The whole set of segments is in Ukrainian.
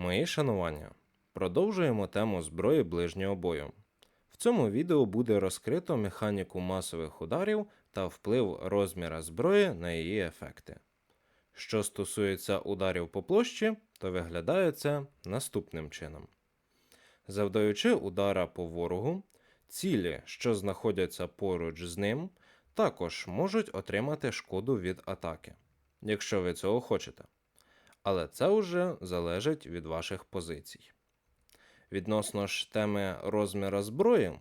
Мої шанування. Продовжуємо тему зброї ближнього бою. В цьому відео буде розкрито механіку масових ударів та вплив розміра зброї на її ефекти. Що стосується ударів по площі, то виглядає це наступним чином. Завдаючи удара по ворогу, цілі, що знаходяться поруч з ним, також можуть отримати шкоду від атаки, якщо ви цього хочете. Але це вже залежить від ваших позицій. Відносно ж теми розміра зброї,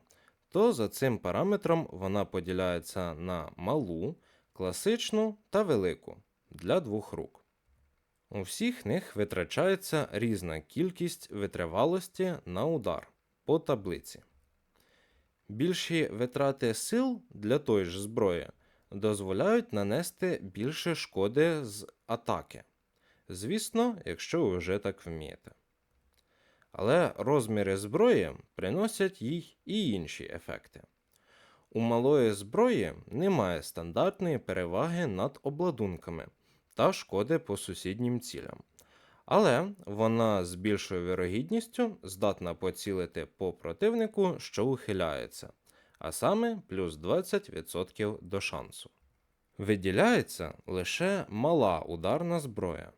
то за цим параметром вона поділяється на малу, класичну та велику для двох рук. У всіх них витрачається різна кількість витривалості на удар по таблиці. Більші витрати сил для тої ж зброї дозволяють нанести більше шкоди з атаки. Звісно, якщо ви вже так вмієте. Але розміри зброї приносять їй і інші ефекти. У малої зброї немає стандартної переваги над обладунками та шкоди по сусіднім цілям. Але вона з більшою вірогідністю здатна поцілити по противнику, що ухиляється, а саме плюс 20% до шансу. Виділяється лише мала ударна зброя.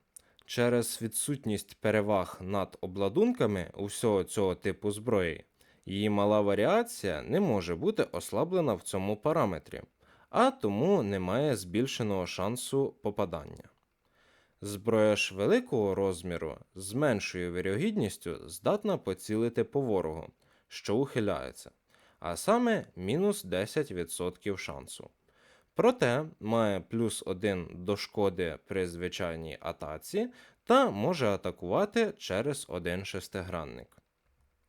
Через відсутність переваг над обладунками усього цього типу зброї, її мала варіація не може бути ослаблена в цьому параметрі, а тому немає збільшеного шансу попадання. Зброя ж великого розміру з меншою вірогідністю здатна поцілити по ворогу, що ухиляється, а саме мінус 10% шансу. Проте має плюс 1 до шкоди при звичайній атаці та може атакувати через один шестигранник.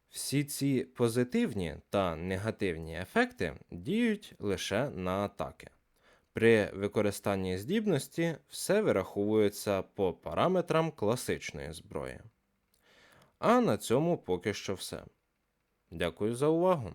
Всі ці позитивні та негативні ефекти діють лише на атаки. При використанні здібності все вираховується по параметрам класичної зброї. А на цьому поки що все. Дякую за увагу!